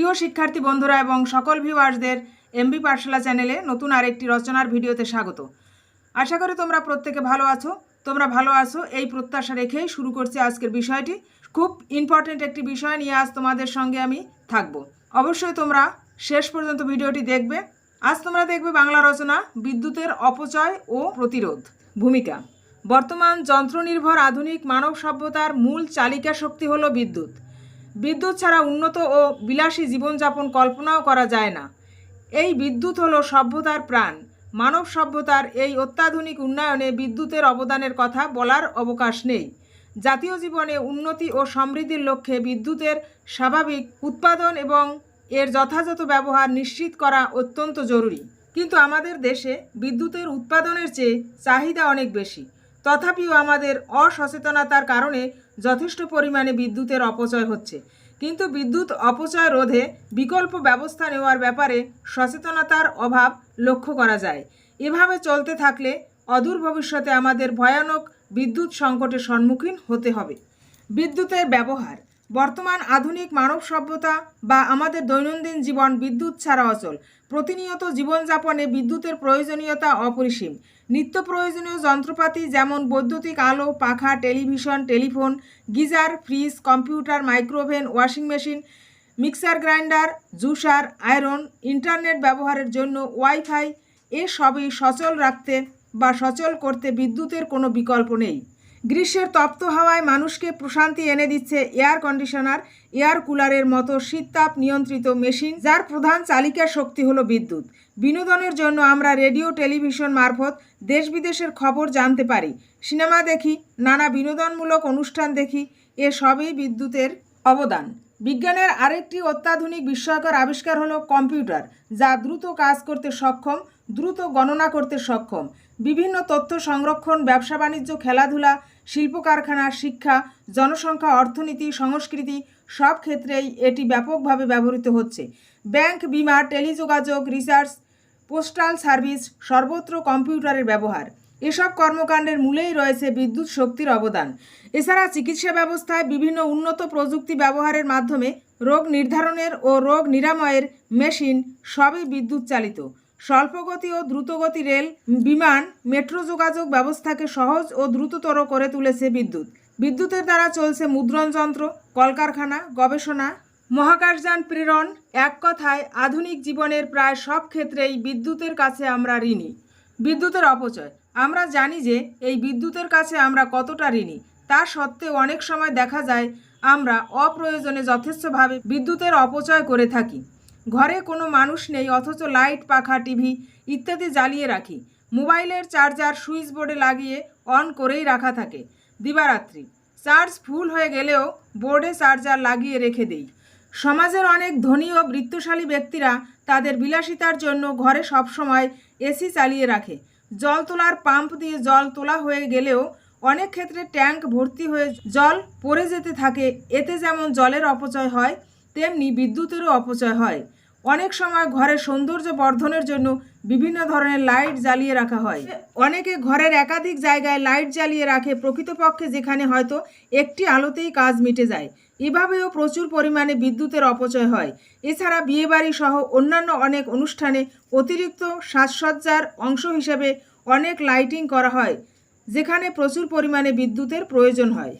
প্রিয় শিক্ষার্থী বন্ধুরা এবং সকল ভিউয়ার্সদের এমবি পাঠশালা চ্যানেলে নতুন আরেকটি রচনার ভিডিওতে স্বাগত। আশা করি তোমরা প্রত্যেকে ভালো আছো। তোমরা ভালো আছো, এই প্রত্যাশা রেখেই শুরু করছি আজকের বিষয়টি। খুব ইম্পর্টেন্ট একটি বিষয় নিয়ে আজ তোমাদের সঙ্গে আমি থাকব। অবশ্যই তোমরা শেষ পর্যন্ত ভিডিওটি দেখবে। আজ তোমরা দেখবে বাংলা রচনা, বিদ্যুতের অপচয় ও প্রতিরোধ ভূমিকা। বর্তমান যন্ত্রনির্ভর আধুনিক মানব সভ্যতার মূল চালিকা শক্তি হলো বিদ্যুৎ। বিদ্যুৎ ছাড়া উন্নত ও বিলাসী জীবনযাপন কল্পনাও করা যায় না। এই বিদ্যুৎ হলো সভ্যতার প্রাণ। মানব সভ্যতার এই অত্যাধুনিক উন্নয়নে বিদ্যুতের অবদানের কথা বলার অবকাশ নেই। জাতীয় জীবনে উন্নতি ও সমৃদ্ধির লক্ষ্যে বিদ্যুতের স্বাভাবিক উৎপাদন এবং এর যথাযথ ব্যবহার নিশ্চিত করা অত্যন্ত জরুরি। কিন্তু আমাদের দেশে বিদ্যুতের উৎপাদনের চেয়ে চাহিদা অনেক বেশি। তথাপিও আমাদের অসচেতনতার কারণে যথেষ্ট পরিমাণে বিদ্যুতের অপচয় হচ্ছে। কিন্তু বিদ্যুৎ অপচয় রোধে বিকল্প ব্যবস্থা নেওয়ার ব্যাপারে সচেতনতার অভাব লক্ষ্য করা যায়। এভাবে চলতে থাকলে অদূর ভবিষ্যতে আমাদের ভয়ানক বিদ্যুৎ সংকটের সম্মুখীন হতে হবে। বিদ্যুতের ব্যবহার, বর্তমান আধুনিক মানব সভ্যতা বা আমাদের দৈনন্দিন জীবন বিদ্যুৎ ছাড়া অচল, প্রতিনিয়ত জীবনযাপনে বিদ্যুতের প্রয়োজনীয়তা অপরিসীম নিত্য প্রয়োজনীয় যন্ত্রপাতি যেমন বৈদ্যুতিক আলো, পাখা, television, telephone, geyser, fridge, computer, micro oven, washing machine, mixer grinder, juicer, iron, internet ব্যবহারের জন্য ওয়াইফাই এসবই সচল রাখতে বা সচল করতে বিদ্যুতের কোনো বিকল্প নেই। গ্রীষ্মের তপ্ত হাওয়ায় মানুষকে প্রশান্তি এনে দিচ্ছে এয়ার কন্ডিশনার, এয়ার কুলারের মতো শীততাপ নিয়ন্ত্রিত মেশিন, যার প্রধান চালিকা শক্তি হলো বিদ্যুৎ। বিনোদনের জন্য আমরা রেডিও, টেলিভিশন মারফত দেশ বিদেশের খবর জানতে পারি। সিনেমা দেখি, নানা বিনোদনমূলক অনুষ্ঠান দেখি, এ সবই বিদ্যুতের অবদান। বিজ্ঞানের আরেকটি অত্যাধুনিক বিস্ময়কর আবিষ্কার হলো কম্পিউটার, যা দ্রুত কাজ করতে সক্ষম, দ্রুত গণনা করতে সক্ষম। বিভিন্ন তথ্য সংরক্ষণ, ব্যবসা বাণিজ্য, খেলাধুলা শিল্প কারখানা শিক্ষা, জনসংখ্যা, অর্থনীতি, সংস্কৃতি, সব ক্ষেত্রেই এটি ব্যাপকভাবে ব্যবহৃত হচ্ছে। ব্যাংক, বিমা, টেলিযোগাযোগ, রিসার্চ, পোস্টাল সার্ভিস সর্বত্র কম্পিউটারের ব্যবহার। এসব কর্মকাণ্ডের মূলেই রয়েছে বিদ্যুৎ শক্তির অবদান। এছাড়া চিকিৎসা ব্যবস্থায় বিভিন্ন উন্নত প্রযুক্তি ব্যবহারের মাধ্যমে রোগ নির্ধারণের ও রোগ নিরাময়ের মেশিন সবই বিদ্যুৎ চালিত স্বল্পগতি ও দ্রুতগতি রেল, বিমান, মেট্রো যোগাযোগ ব্যবস্থাকে সহজ ও দ্রুততর করে তুলেছে বিদ্যুৎ। বিদ্যুতের দ্বারা চলছে মুদ্রণ যন্ত্র, কলকারখানা, গবেষণা, মহাকাশযান প্রেরণ, এক কথায় আধুনিক জীবনের প্রায় সব ক্ষেত্রেই বিদ্যুতের কাছে আমরা ঋণী। বিদ্যুতের অপচয়। আমরা জানি যে এই বিদ্যুতের কাছে আমরা কতটা ঋণী। তা সত্ত্বেও অনেক সময় দেখা যায় আমরা অপ্রয়োজনে যথেষ্টভাবে বিদ্যুতের অপচয় করে থাকি। ঘরে কোনো মানুষ নেই, অথচ লাইট, পাখা, টিভি ইত্যাদি জ্বালিয়ে রাখি। মোবাইলের চার্জার, সুইচ বোর্ডে লাগিয়ে অন করেই রাখা থাকে। দিবারাত্রি। চার্জ ফুল হয়ে গেলেও বোর্ডে চার্জার লাগিয়ে রেখে দেই। সমাজের অনেক ধনী ও বৃত্তশালী ব্যক্তিরা তাদের বিলাসিতার জন্য ঘরে সবসময় এসি চালিয়ে রাখে। জল তোলার পাম্প দিয়ে জল তোলা হয়ে গেলেও অনেক ক্ষেত্রে ট্যাঙ্ক ভর্তি হয়ে জল পড়ে যেতে থাকে। এতে যেমন জলের অপচয় হয়, তেমনি বিদ্যুতেরও অপচয় হয়। অনেক সময় ঘরের সৌন্দর্য বর্ধনের জন্য বিভিন্ন ধরনের লাইট জ্বালিয়ে রাখা হয়। অনেকে ঘরের একাধিক জায়গায় লাইট জ্বালিয়ে রাখে, প্রকৃতপক্ষে যেখানে হয়তো একটি আলোতেই কাজ মিটে যায়। এভাবেও প্রচুর পরিমাণে বিদ্যুতের অপচয় হয়। এছাড়া বিয়েবাড়ি সহ অন্যান্য অনেক অনুষ্ঠানে অতিরিক্ত সাজসজ্জার অংশ হিসেবে অনেক লাইটিং করা হয়, যেখানে প্রচুর পরিমাণে বিদ্যুতের প্রয়োজন হয়।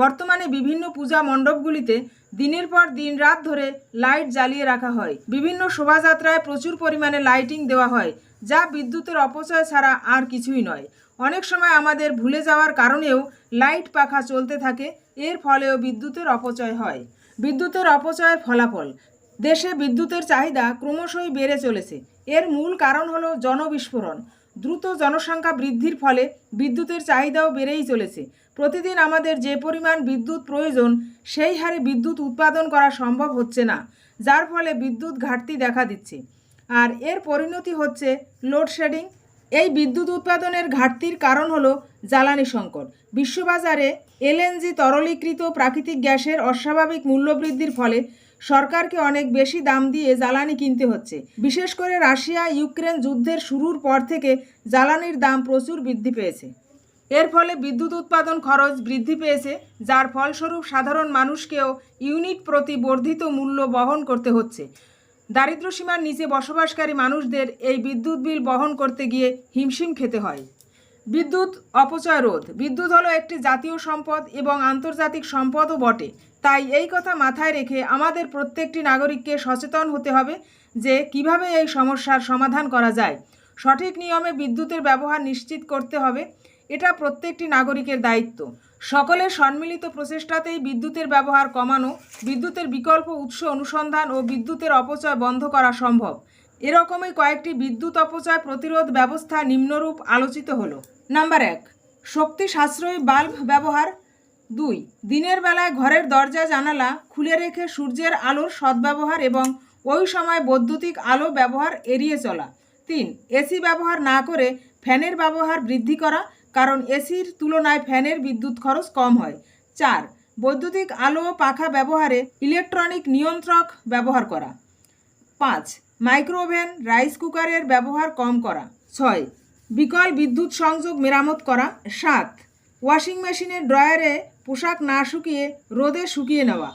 বর্তমানে বিভিন্ন পূজা মণ্ডপগুলিতে দিনের পর দিন, রাত ধরে লাইট জ্বালিয়ে রাখা হয়। বিভিন্ন শোভাযাত্রায় প্রচুর পরিমাণে লাইটিং দেওয়া হয়, যা বিদ্যুতের অপচয় ছাড়া আর কিছুই নয়। অনেক সময় আমাদের ভুলে যাওয়ার কারণেও লাইট পাখা চলতে থাকে, এর ফলেও বিদ্যুতের অপচয় হয়। বিদ্যুতের অপচয়ের ফলাফল, দেশে বিদ্যুতের চাহিদা ক্রমশই বেড়ে চলেছে। এর মূল কারণ হলো জনবিস্ফোরণ। দ্রুত জনসংখ্যা বৃদ্ধির ফলে বিদ্যুতের চাহিদাও বেড়েই চলেছে। প্রতিদিন আমাদের যে পরিমাণ বিদ্যুৎ প্রয়োজন, সেই হারে বিদ্যুৎ উৎপাদন করা সম্ভব হচ্ছে না, যার ফলে বিদ্যুৎ ঘাটতি দেখা দিচ্ছে। আর এর পরিণতি হচ্ছে লোডশেডিং এই বিদ্যুৎ উৎপাদনের ঘাটতির কারণ হলো জ্বালানি সংকট। বিশ্ববাজারে এলএনজি তরলীকৃত প্রাকৃতিক গ্যাসের অস্বাভাবিক মূল্যবৃদ্ধির ফলে সরকারকে অনেক বেশি দাম দিয়ে জ্বালানি কিনতে হচ্ছে। বিশেষ করে রাশিয়া, ইউক্রেন যুদ্ধের শুরুর পর থেকে জ্বালানির দাম প্রচুর বৃদ্ধি পেয়েছে। এর ফলে বিদ্যুৎ উৎপাদন খরচ বৃদ্ধি পেয়েছে, যার ফলস্বরূপ সাধারণ মানুষকেও ইউনিট প্রতি বর্ধিত মূল্য বহন করতে হচ্ছে। দারিদ্র্য সীমার নিচে বসবাসকারী মানুষদের এই বিদ্যুৎ বিল বহন করতে গিয়ে হিমশিম খেতে হয়। বিদ্যুৎ অপচয় রোধ। বিদ্যুৎ হলো একটি জাতীয় সম্পদ এবং আন্তর্জাতিক সম্পদও বটে। তাই এই কথা মাথায় রেখে আমাদের প্রত্যেকটি নাগরিককে সচেতন হতে হবে যে কীভাবে এই সমস্যার সমাধান করা যায়। সঠিক নিয়মে বিদ্যুতের ব্যবহার নিশ্চিত করতে হবে, এটা প্রত্যেকটি নাগরিকের দায়িত্ব। সকলের সম্মিলিত প্রচেষ্টাতেই বিদ্যুতের ব্যবহার কমানো, বিদ্যুতের বিকল্প উৎস অনুসন্ধান ও বিদ্যুতের অপচয় বন্ধ করা সম্ভব। এরকমই কয়েকটি বিদ্যুৎ অপচয় প্রতিরোধ ব্যবস্থা নিম্নরূপ আলোচিত হলো। নাম্বার এক, শক্তি সাশ্রয়ী বাল্ব ব্যবহার। দুই, দিনের বেলায় ঘরের দরজা, জানালা খুলে রেখে সূর্যের আলোর সদ্ব্যবহার এবং ওই সময় বৈদ্যুতিক আলো ব্যবহার এড়িয়ে চলা। তিন, এসি ব্যবহার না করে ফ্যানের ব্যবহার বৃদ্ধি করা, কারণ এসির তুলনায় ফ্যানের বিদ্যুৎ খরচ কম হয়। চার, বৈদ্যুতিক আলো ও পাখা ব্যবহারে ইলেকট্রনিক নিয়ন্ত্রক ব্যবহার করা। পাঁচ, মাইক্রোওভেন, রাইস কুকারের ব্যবহার কম করা। ছয় বিকল বিদ্যুৎ সংযোগ মেরামত করা। সাত, ওয়াশিং মেশিনের ড্রয়ারে পোশাক না শুকিয়ে রোদে শুকিয়ে নেওয়া।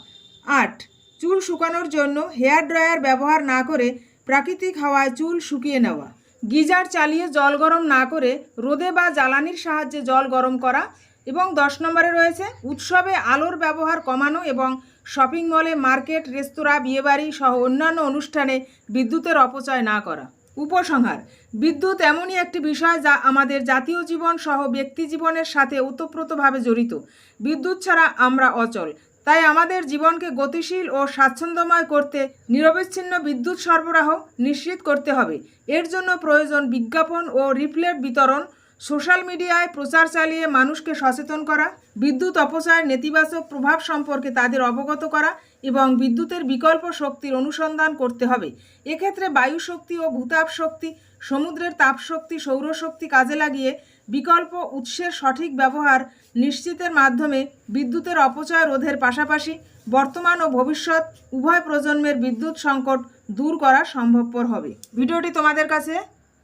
আট, চুল শুকানোর জন্য হেয়ার ড্রায়ার ব্যবহার না করে প্রাকৃতিক হাওয়ায় চুল শুকিয়ে নেওয়া। গিজার চালিয়ে জল গরম না করে রোদে বা জ্বালানির সাহায্যে জল গরম করা এবং দশ নম্বরে রয়েছে উৎসবে আলোর ব্যবহার কমানো এবং শপিং মলে, মার্কেট, রেস্তোরাঁ, বিয়েবাড়ি সহ অন্যান্য অনুষ্ঠানে বিদ্যুতের অপচয় না করা। উপসংহার। বিদ্যুৎ এমনই একটি বিষয় যা আমাদের জাতীয় জীবন সহ ব্যক্তি জীবনের সাথে ওতপ্রোতভাবে জড়িত। বিদ্যুৎ ছাড়া আমরা অচল। তাই আমাদের জীবনকে গতিশীল ও স্বাচ্ছন্দ্যময় করতে নিরবিচ্ছিন্ন বিদ্যুৎ সরবরাহ নিশ্চিত করতে হবে। এর জন্য প্রয়োজন বিজ্ঞাপন ও রিফলেট বিতরণ সোশ্যাল মিডিয়ায় প্রচার চালিয়ে মানুষকে সচেতন করা, বিদ্যুৎ অপচয়ের নেতিবাচক প্রভাব সম্পর্কে তাদের অবগত করা এবং বিদ্যুতের বিকল্প শক্তির অনুসন্ধান করতে হবে। এক্ষেত্রে বায়ু শক্তি ও ভূতাপ শক্তি, সমুদ্রের তাপশক্তি, সৌরশক্তি কাজে লাগিয়ে বিকল্প উৎসের সঠিক ব্যবহার নিশ্চিতের মাধ্যমে বিদ্যুতের অপচয় রোধের পাশাপাশি বর্তমান ও ভবিষ্যৎ উভয় প্রজন্মের বিদ্যুৎ সংকট দূর করা সম্ভবপর হবে। ভিডিওটি তোমাদের কাছে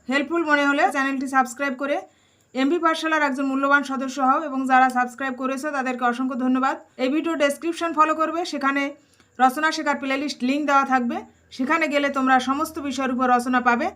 হেল্পফুল মনে হলে চ্যানেলটি সাবস্ক্রাইব করে এমবি পাঠশালার একজন মূল্যবান সদস্য হও এবং যারা সাবস্ক্রাইব করেছ তাদেরকে অসংখ্য ধন্যবাদ। এই ভিডিও ডেসক্রিপশন ফলো করবে, সেখানে রচনা শেখার প্লেলিস্ট লিঙ্ক দেওয়া থাকবে। সেখানে গেলে তোমরা সমস্ত বিষয়ের উপর রচনা পাবে।